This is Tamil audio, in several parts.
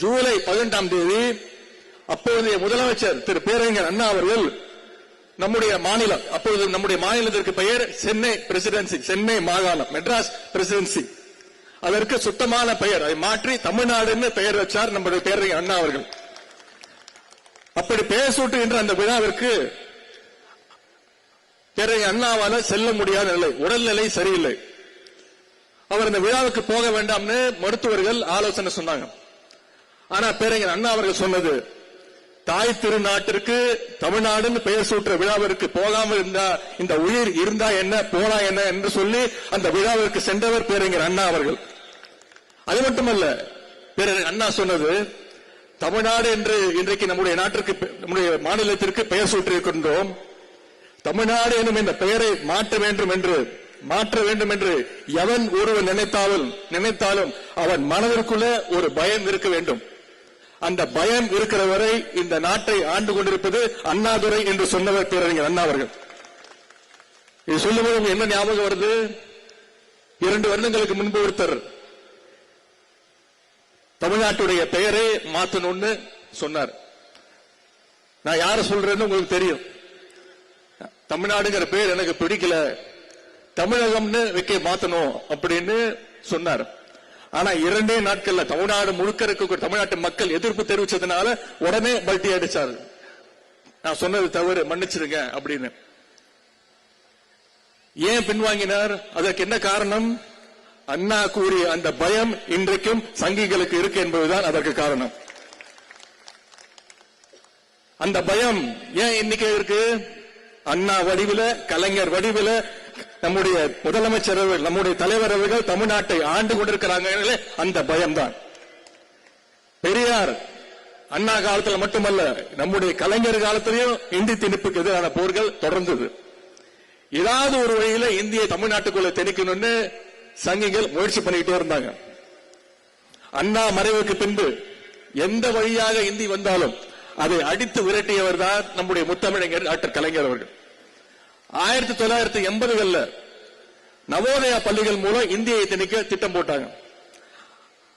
ஜூலை பதினெட்டாம் தேதி அப்போதைய முதலமைச்சர் திரு பேரறிஞர் அண்ணா அவர்கள் நம்முடைய மாநிலம் அப்பொழுது நம்முடைய மாநிலத்திற்கு பெயர் சென்னை பிரசிடென்சி சென்னை மாகாணம் மெட்ராஸ் பிரசிடென்சி. அதற்கு சுத்தமான பெயர் அதை மாற்றி தமிழ்நாடுன்னு பெயர் வச்சார் நம்முடைய பேரறிஞர் அண்ணா அவர்கள். அப்படி பெயர் சூட்டுகின்ற அந்த விழாவிற்கு பேரறிஞர் அண்ணாவால செல்ல முடியாத நிலை உடல்நிலை சரியில்லை. அவர் அந்த விழாவுக்கு போக வேண்டாம்னு மருத்துவர்கள் ஆலோசனை சொன்னாங்க. ஆனா பேரறிஞர் அண்ணா அவர்கள் சொன்னது தாய் திருநாட்டிற்கு தமிழ்நாடுன்னு பெயர் சூற்ற விழாவிற்கு போகாமல் இருந்தா இந்த உயிர் இருந்தா என்ன போனா என்ன என்று சொல்லி அந்த விழாவிற்கு சென்றவர் பேரறிஞர் அண்ணா அவர்கள். அது மட்டுமல்ல பேரறிஞர் அண்ணா சொன்னது தமிழ்நாடு என்று இன்றைக்கு நம்முடைய நாட்டிற்கு நம்முடைய மாநிலத்திற்கு பெயர் சூட்டியிருக்கின்றோம். தமிழ்நாடு எனும் இந்த பெயரை மாற்ற வேண்டும் என்று மாற்ற வேண்டும் என்று எவன் ஒருவன் நினைத்தாலும் நினைத்தாலும் அவன் மனதிற்குள்ள ஒரு பயம் இருக்க வேண்டும். அந்த பயம் இருக்கிற வரை இந்த நாட்டை ஆண்டு கொண்டிருப்பது அண்ணாதுரை என்று சொன்னவர் பேரறிஞர் அண்ணா அவர்கள். இது சொல்லும்போது என்ன ஞாபகம் வருது? இரண்டு வருடங்களுக்கு முன்பு ஒருத்தர் தமிழ்நாட்டுடைய பெயரை மாத்தணும்னு சொன்னார். நான் யார சொல்றேன்னு உங்களுக்கு தெரியும். தமிழ்நாடுங்கிற பேர் எனக்கு பிடிக்கல. தமிழகம்னு வைக்க மாத்தணும் அப்படின்னு சொன்னார். ஆனா இரண்டே நாட்கள்ல தமிழ்நாடு முழுக்க இருக்கக்கூடிய தமிழ்நாட்டு மக்கள் எதிர்ப்பு தெரிவிச்சதுனால உடனே பல்டி அடிச்சாரு. நான் சொன்னது தவறு மன்னிச்சிருங்க அப்படின்னு. ஏன் பின்வாங்கினார்? அதற்கு என்ன காரணம்? அண்ணா கூறிய அந்த பயம் இன்றைக்கும் சங்கிகளுக்கு இருக்கு என்பதுதான் அதற்கு காரணம். அந்த பயம் ஏன் இன்னைக்கு இருக்கு? அண்ணா வடிவில கலைஞர் வடிவில நம்முடைய முதலமைச்சர் அவர்கள், நம்முடைய தலைவர் அவர்கள் தமிழ்நாட்டை ஆண்டு கொண்டிருக்கிறாங்க அந்த பயம்தான். பெரியார் அண்ணா காலத்துல மட்டுமல்ல நம்முடைய கலைஞர் காலத்திலையும் இந்தி திணிப்புக்கு எதிரான போர்கள் தொடர்ந்தது. ஏதாவது ஒரு வழியில இந்திய தமிழ்நாட்டுக்குள்ள திணிக்கணும்னு சங்கிகள் முயற்சி பண்ணிக்கிட்டே இருந்தாங்க. அண்ணா மறைவுக்கு பின்பு எந்த வழியாக இந்தி வந்தாலும் அதை அடித்து விரட்டியவர் தான் நம்முடைய முத்தமிழங்கர் டாக்டர் கலைஞர் அவர்கள். ஆயிரத்தி தொள்ளாயிரத்தி எண்பதுகள்ல நவோதயா பள்ளிகள் மூலம் இந்தியை திணிக்க திட்டம் போட்டாங்க.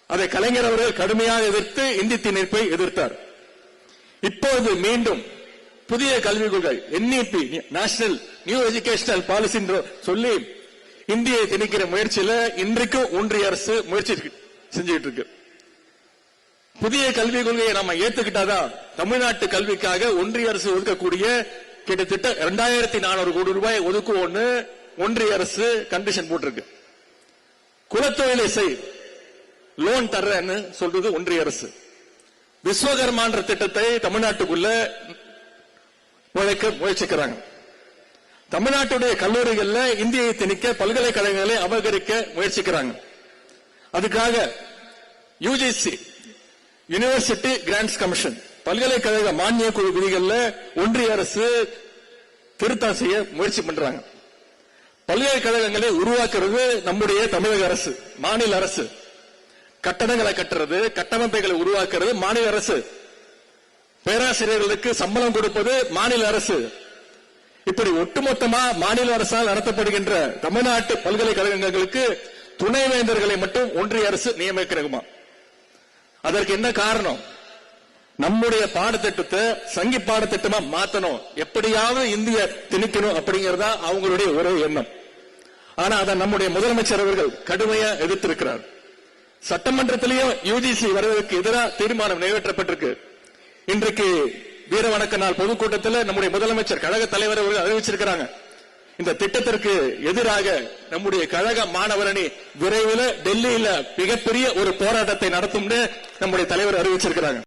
அதை கலைஞர் அவர்கள் கடுமையாக எதிர்த்து இந்தி திணிப்பை எதிர்த்தார். இப்போது மீண்டும் புதிய கல்விக் கொள்கை NEP national new educational policy சொல்லி இந்தியை திணிக்கிற முயற்சியில இன்றைக்கும் ஒன்றிய அரசு முயற்சி செஞ்சுட்டு இருக்கு. புதிய கல்விக் கொள்கையை நாம ஏத்துக்கிட்டாதான் தமிழ்நாட்டு கல்விக்காக ஒன்றிய அரசு ஒதுக்கக்கூடிய கிட்டத்தட்ட இரண்டாயிரத்தி நானூறு கோடி ரூபாய் ஒதுக்குவோன்னு ஒன்றிய அரசு கண்டிஷன் போட்டிருக்கு. குலத்தொழிலை செய் லோன் தர்றேன்னு சொல்றது ஒன்றிய அரசு. விஸ்வகர்மான்ற திட்டத்தை தமிழ்நாட்டுக்குள்ள நுழைக்க முயற்சிக்கிறாங்க. தமிழ்நாட்டுடைய கல்லூரிகள்ல இந்தியை திணிக்க பல்கலைக்கழகங்களை அபகரிக்க முயற்சிக்கிறாங்க. அதுக்காக யுஜிசி யுனிவர்சிட்டி கிராண்ட்ஸ் கமிஷன் பல்கலைக்கழக மானிய குழு விதிகள்ல ஒன்றிய அரசு திருத்தம் செய்ய முயற்சி பண்றாங்க. பல்கலைக்கழகங்களை உருவாக்குறது நம்முடைய தமிழக அரசு மாநில அரசு. கட்டடங்களை கட்டுறது கட்டமைப்புகளை உருவாக்குறது மாநில அரசு. பேராசிரியர்களுக்கு சம்பளம் கொடுப்பது மாநில அரசு. இப்படி ஒட்டுமொத்தமா மாநில அரசால் நடத்தப்படுகின்ற தமிழ்நாட்டு பல்கலைக்கழகங்களுக்கு துணைவேந்தர்களை மட்டும் ஒன்றிய அரசு நியமிக்கிறகுமா அதற்கு என்ன காரணம்? நம்முடைய பாடத்திட்டத்தை சங்கி பாடத்திட்டமா மாத்தணும். எப்படியாவது இந்திய திணிக்கணும் அப்படிங்கறதா அவங்களுடைய ஒரே எண்ணம். ஆனா அதை நம்முடைய முதலமைச்சர் அவர்கள் கடுமையா எதிர்த்திருக்கிறார். சட்டமன்றத்திலேயும் யூஜிசி வருவதற்கு எதிராக தீர்மானம் நிறைவேற்றப்பட்டிருக்கு. இன்றைக்கு வீர வணக்க நாள் பொதுக்கூட்டத்தில் நம்முடைய முதலமைச்சர் கழக தலைவர் அவர்கள் அறிவிச்சிருக்கிறாங்க. இந்த திட்டத்திற்கு எதிராக நம்முடைய கழக மாணவரணி விரைவில் டெல்லியில மிகப்பெரிய ஒரு போராட்டத்தை நடத்தும்னு நம்முடைய தலைவர் அறிவிச்சிருக்கிறாங்க.